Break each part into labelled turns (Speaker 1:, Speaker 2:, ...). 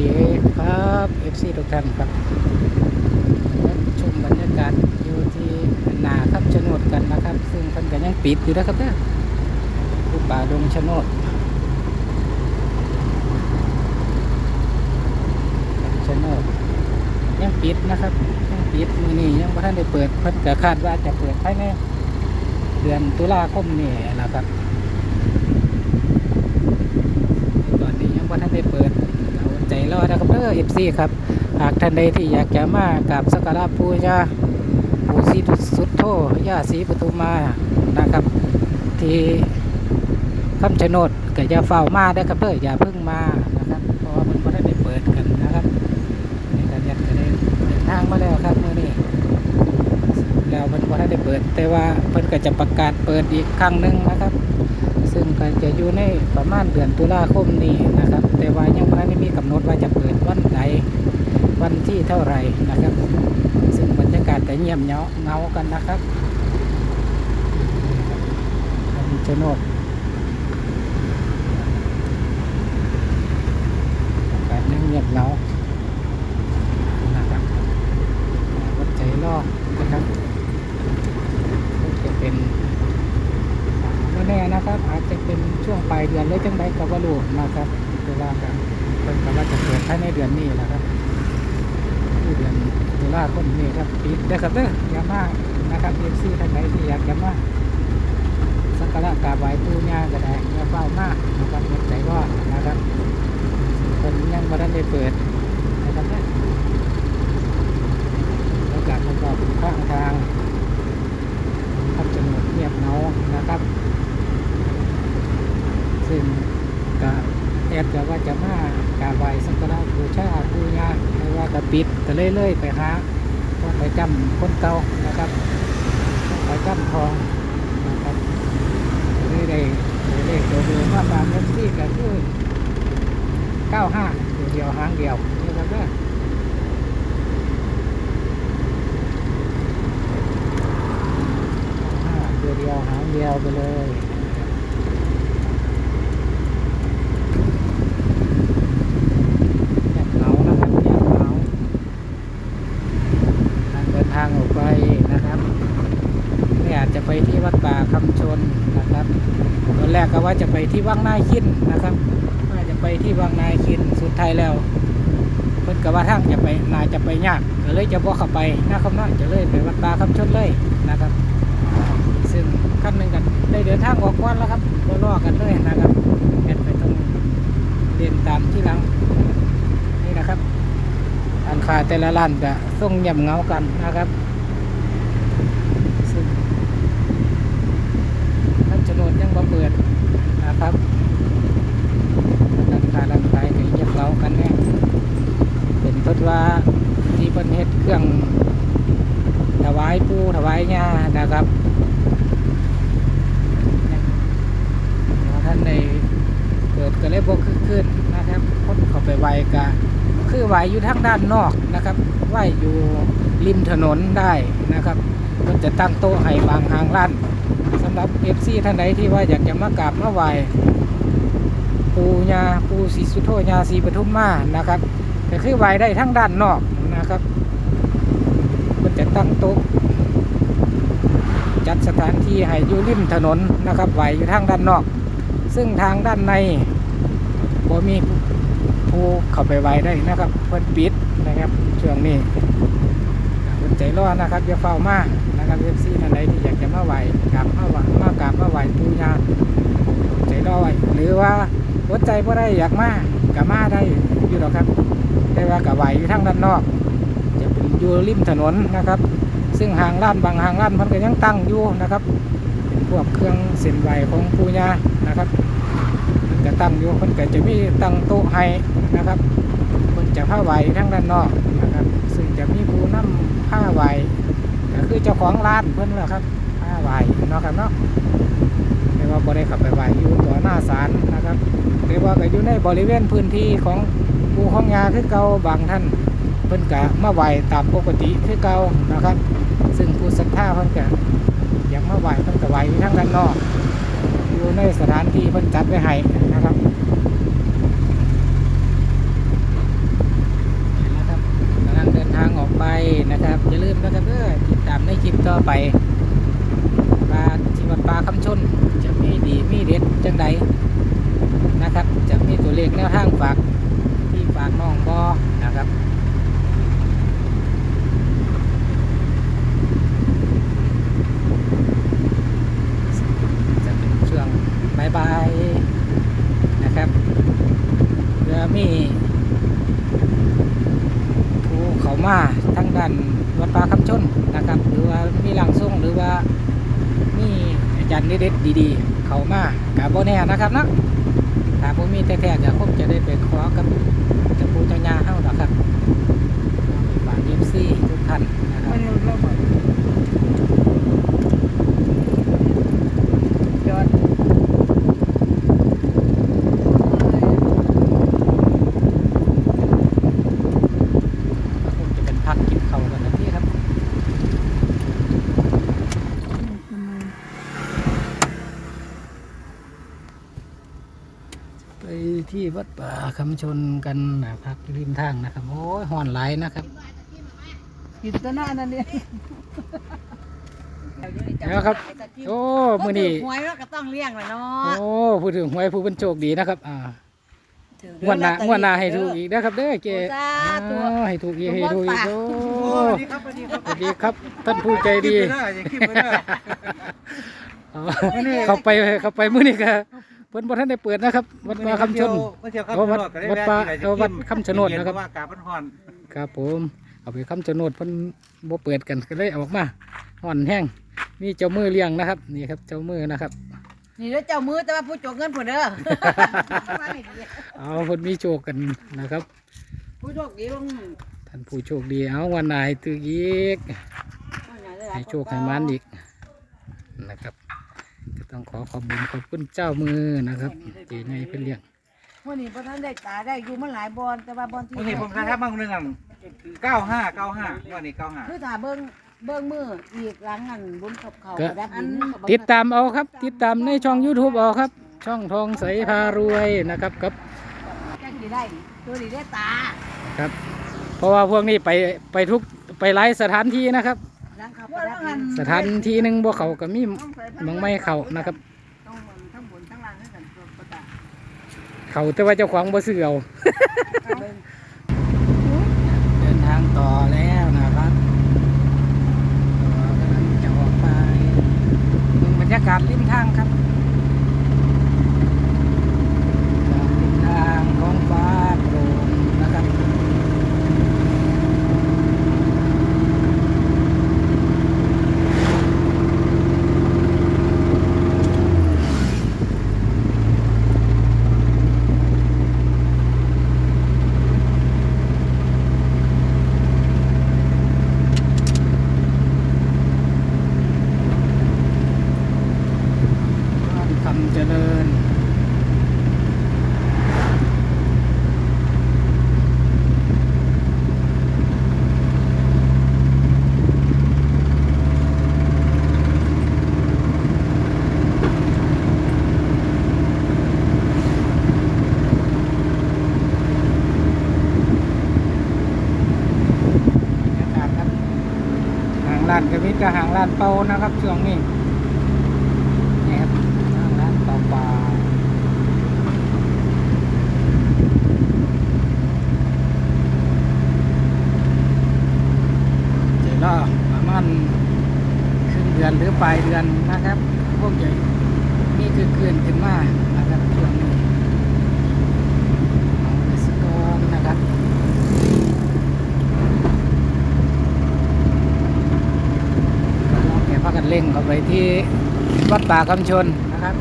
Speaker 1: ดีครับ FC ทุกท่านครับมาชมบรรยากาศอยู่ที่นาครับชโนดกันนะครับ ซึ่งเพิ่นก็ยังปิดอยู่นะครับเนี่ยรูป่าดงชโนดชโนดยังปิดนะครับยังปิดมือนี้ยังไม่ทันได้เปิดเพิ่นก็คาดว่าจะเปิดภายในเดือนตุลาคมนี่แหละครับตอนนี้ยังว่ท่านได้เปิด รอนะครับเด้อเอฟซีครับ หากท่านใดที่อยากจะมากราบสักการะปูญาปูศรีสุดโทย่าศรีปทุมมานะครับ ที่คำชะโนดก็จะเฝ้ามาได้ครับเด้ออย่าเพิ่งมานะครับเพราะว่ามันก็ได้ได้เปิดกันนะครับนี่การยัดก็ได้เดินทางมาแล้วครับเมื่อนี้แล้วมันก็ได้เปิด แต่ว่าเพิ่นก็จะประกาศเปิดอีกครั้งหนึ่งนะครับ ก็จะอยู่ในประมาณเดือนตุลาคมนี้นะครับ แต่ว่ายังไม่มีกำหนดว่าจะเปิดวันใดวันที่เท่าไหร่นะครับ ซึ่งบรรยากาศก็เงียบเงาเงากันนะครับคำชโนดอากาศยังเงียบเงานะครับวัดใจรอนะครับจะเป็น แน่นะครับ อาจจะเป็นช่วงปลายเดือนหรือจังใดก็บ่รู้นะครับคือว่ากันเพิ่นก็ว่าจะเปิดภายในเดือนนี้แหละครับเดือนตุลาคมนี้ครับปิดเด้อครับเด้ออย่ามานะครับ FC ท่านใดที่อยากจะมาสักการะกราบไหว้ปู่ย่าก็ได้ยาเฝ้ามากนะครับอดใจรอดนะครับเพิ่นยังบ่ทันได้เปิดนะครับเด้อโอกาสมันก็เป็นข้างทาง ครับจำนวนเงียบเหงานะครับ ซึ่งก็แอดก็ว่าจะมากราบไหว้สักการะบูชาปูญา ปิดก็เรื่อยๆไปหาว่าไปจำคนเก่านะครับไปจำทองนะครับเรื่อยๆเลขตัวเดิมว่าตามเอฟซีก็คือ95ตัวเดียวหางเดียวนะครับเด้อห้าตัวเดียวหางเดียวไปเลยแยกเหงานะครับแยกเหงาทางเดินทางออกไปนะครับนี่อา จะไปที่วัดป่าคำชนนะครับตอนแรกก็ว่าจะไปที่วังนายคินนะครับว่าจะไปที่วังนายคินสุดท้ายแล้วเพิ่นก็ว่าทางจะไปนาจะไปยากก็เลยจะบ่เข้าไปหน้าคำน้อยจะเลยไปวัดป่าคำชนเลยนะครับ ซึ่งขั้นหนึ่งกันได้เดินทางออกก่อนแล้วครับรอรอกันเลยนะครับแอดไปตรงเดินตามที่หลังนี่นะครับอันคาแต่ละร้านก็ส่งย่ำเงากันนะครับซึ่งท่านโฉนดยังบ่เปิดนะครับร้านค้าร้านขายก็ย่ำเงากันแน่เป็นทดว่าที่เพิ่นเฮ็ดเครื่องถวายปูถวายญานะครับท่านในเกิดก็เลยบกขึ้นนะครับคนเข้าไปไหวกะคือไหวอยู่ทางด้านนอกนะครับไหวอยู่ริมถนนได้นะครับก็จะตั้งโต๊ะให้บางหางร้านสำหรับเอฟซีท่านใดที่ว่าอยากจะมากราบมาไหวปูญาปูศรีสุโธญาศรีปทุมมานะครับก็คือไหวได้ทั้งด้านนอกนะครับก็จะตั้งโต๊ะ จัดสถานที่ให้อยู่ริมถนนนะครับไหวอยู่ทางด้านนอก ซึ่งทางด้านในบ่มีผู้เข้าไปไหวได้นะครับเพิ่อนปิดนะครับช่วงนี้เพิ่นใจร้อนนะครับอย่าเฝ้ามานะครับเอฟซีท่านใดที่อยากจะมาไหวกราบมาไหวมากราบมาไหวปูญาใจร้อนหรือว่าหัวใจบ่ได้อยากมากะมาได้อยู่หรอกครับ แต่ว่ากะไหวอยู่ทางด้านนอก จะเป็นอยู่ริมถนนนะครับ ซึ่งหางร้านบางหางร้านมันก็ยังตั้งอยู่นะครับเป็นพวกเครื่องเส้นไหวของปูญานะครับมันก็ตั้งอยู่มันก็จะมีตั้งโต๊ะให้นะครับมันจะผ้าไหวทั้งด้านนอกนะครับ ซึ่งจะมีผู้นำผ้าไหวก็คือเจ้าของร้านเพิ่นแหละครับผ้าไหวเนาะครับเนาะแต่ว่าบ่ได้ขับไปไหวอยู่ต่อหน้าศาลนะครับแต่ว่าก็อยู่ในบริเวณพื้นที่ของปูของยาคือเก่าบางท่านเพิ่นกะมาไหวตามปกติคือเก่านะครับ ซึ่งผู้ศรัทธาเพิ่นก็อยากมาไหว้เพิ่นก็ไหว้อยู่ทางด้านนอก อยู่ในสถานที่เพิ่นจัดไว้ให้นะครับนะครับกำลังเดินทางออกไปนะครับอย่าลืมนะครับเพื่อติดตามในคลิปต่อไป ทางด้านวัดป่าคำชนนะครับ หรือว่ามีหลังส่งหรือว่ามีอาจารย์เด็ดดีๆ เขามากาโบแน่นะครับเนาะถ้าผมมีแท้ๆจะคงจะได้ไปขอกับจะปูเจ้ายาเฮาดอครับฝากเอฟซีทุกท่านนะครับ
Speaker 2: มันเราบอกยอด
Speaker 1: ก็คงจะเป็นพักกินเขาวกันนะพี่ครับ ไปที่วัดป่า คำชนกันนะพักริมทางนะครับ โอ้ยห่อนไหลายนะครับ
Speaker 2: กินตะนานั่นเนี่ย
Speaker 1: แล้วครับ โอ้มือนี่
Speaker 2: หวยเราก็ต้องเลี้ยงแหละเนาะ
Speaker 1: โอ้พูดถึงหวยผู้เป็นโชคดีนะครับ อ่างวดหน้างวดหน้าให้ถูกอีกนะครับเด้อเจ
Speaker 2: สาธุ
Speaker 1: อ๋อให้ถูกอีกให้ถูกอีกโอ้
Speaker 3: โอ้ดีครับดีครับ
Speaker 1: สวัสดีครับ ท่านผู้ใจดี
Speaker 3: อย่าคิดไปเด้อ
Speaker 1: อ๋อเข้าไปเข้าไปมื้อนี้ก็ เพิ่นบ่ทันได้เปิดนะครับ วัดป่าคำชน
Speaker 3: มาเที่ยว
Speaker 1: เอาวัด
Speaker 3: คำชะโนก็ไวั
Speaker 1: ดป่า
Speaker 3: แวะที่ไหน
Speaker 1: เอาวัดคำชะโนดนะครับ
Speaker 3: เย็ๆว่ากาบมันฮ้อน
Speaker 1: ครับผมเอาไปคำชะโนดเพิ่นบ่เปิดกันก็เลยเอาออกมาห่อนแห้งมีเจ้ามือเลี้ยงนะครับ นี่ครับเจ้ามือนะครับ
Speaker 2: นี่แล้วเจ้ามือแต่ว่าผู้จกเงินผู้เด้อ
Speaker 1: เอาเพิ่นมีโชคกันนะครับ
Speaker 2: ผู้โชคดีลง
Speaker 1: ท่านผู้โชคดีเอาวันไหนายตึกอีกให้โชคให้มันอีกนะครับ ก็ต้องขอขอบคุณขอบคุณเจ้ามือนะครับเจไงเพื่อนเลี้ยง
Speaker 2: วันนี้พระท่านได้ตาได้อยู่มาหลายบอลแต่ว่าบอลที่
Speaker 3: วันนี้ผมนะครับบางนึงอะ95 95วันนี้95
Speaker 2: คือถ้าเบิ้งเบิ้งมืออีกหลังอันบุญขับเขา
Speaker 1: ก็
Speaker 2: ดับดิน
Speaker 1: ติดตามเอาครับ ติดตามในช่อง YouTube เอาครับ ช่องทองใสพารวยนะครับครับ
Speaker 2: แค่ดีได้ตัวดีได้ตา
Speaker 1: ครับ เพราะว่าพวกนี้ไปไปทุกไปหลายสถานที่นะครับ
Speaker 2: หลังเขาประดับดิน
Speaker 1: สถานที่หนึ่งบ่เขาก็มีมังไม่เขานะครับ
Speaker 2: ต้องบนทั้งบนทั้งล่างทั้งกันตัวประดับ
Speaker 1: เขาแต่ว่าเจ้าของบ่ซื้อเอา
Speaker 2: เบิ่ง
Speaker 1: เดินทางต่อแล้วนะครับต่อกำลังจะออกไปบรรยากาศริมทางครับริมทางท้องฟ้าโปร่งนะครับบ้านคำเจริญบรรยากาศครับหางลานกระมิดกับหางลานเปานะครับช่วงนี้ครับหางลานเปาเปล่าเดี๋ยวรอประมาณครึ่งเดือนหรือ ปลายเดือนนะครับ พวกใหญ่มีคือเกินขึ้นมานะครับช่วงนี้เอาไปสกอนนะครับเราแกพากันเร่งเข้าไปที่วัดป่าคำชนนะครับ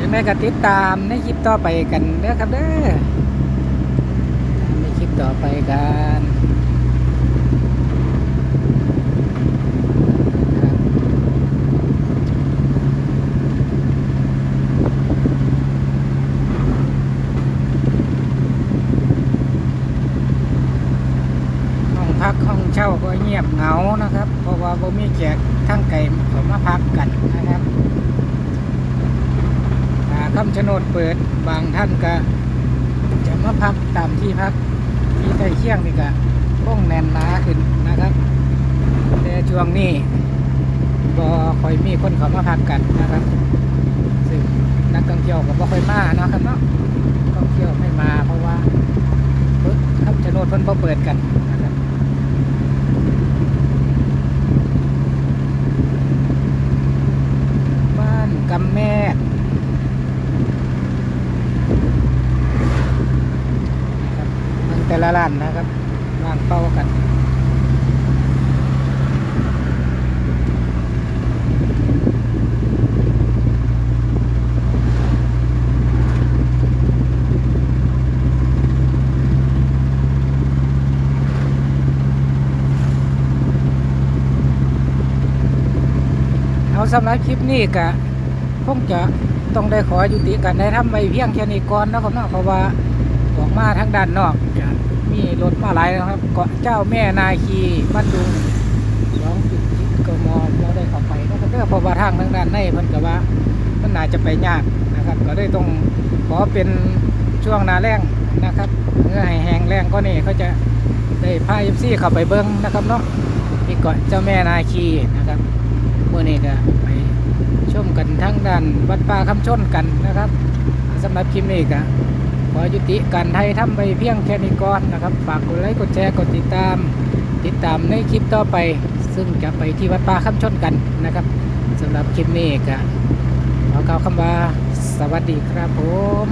Speaker 1: ยังไงก็ติดตามในคลิปต่อไปกันเด้อครับเด้อในคลิปต่อไปกันครับห้องพักห้องเช่าก็เงียบเหงานะครับ เพราะว่าบ่มีแขกทั้งไก่เขามาพักกันนะครับอ่าคำชะโนดเปิดบางท่านก็จะมาพักตามที่พักที่ใกล้เคียงนี่ก็ป้องแน่นหนาขึ้นนะครับ แต่ช่วงนี้บ่ค่อยมีคนเขามาพักกันนะครับ ซึ่งนักท่องเที่ยวก็บ่ค่อยมาเนาะครับเนาะท่องเที่ยวไม่มาเพราะว่าเพิ่นคำชะโนดเพิ่นบ่เปิดกันนะครับ บ้านกำแม่ครับมันแต่ละร้านนะครับร้านเป้ากัน สำหรับคลิปนี้ก็คงจะต้องได้ขอยุติการได้ทำไปเพียงแค่นี้ก่อนนะครับเนาะเพราะว่าออกมาทางด้านนอกจะมีรถมาหลายนะครับเกาะเจ้าแม่นาคีบ้านดุงสองจุดจิตกมเราได้เข้าไปนะครับเด้อเพราะว่าทางทางด้านในเพิ่นก็ว่ามันน่าจะไปยากนะครับ ก็เลยต้องขอเป็นช่วงหนาแรงนะครับเมื่อให้แห้งแรงก็นี่เขาจะได้พาเอฟซีเข้าไปเบิ้งนะครับเนาะที่เกาะเจ้าแม่นาคีนะครับ เมื่อนี้ก็ไปชมกันทั้งด้านวัดป่าคำชนกันนะครับสำหรับคลิปนี้ก็ขอยุติการไทยทำไปเพียงแค่นี้ก่อนนะครับ ฝากกดไลค์กดแชร์กดติดตาม ติดตามในคลิปต่อไป ซึ่งจะไปที่วัดป่าคำชนกันนะครับสำหรับคลิปนี้ก็ขอกล่าวคำว่าสวัสดีครับผม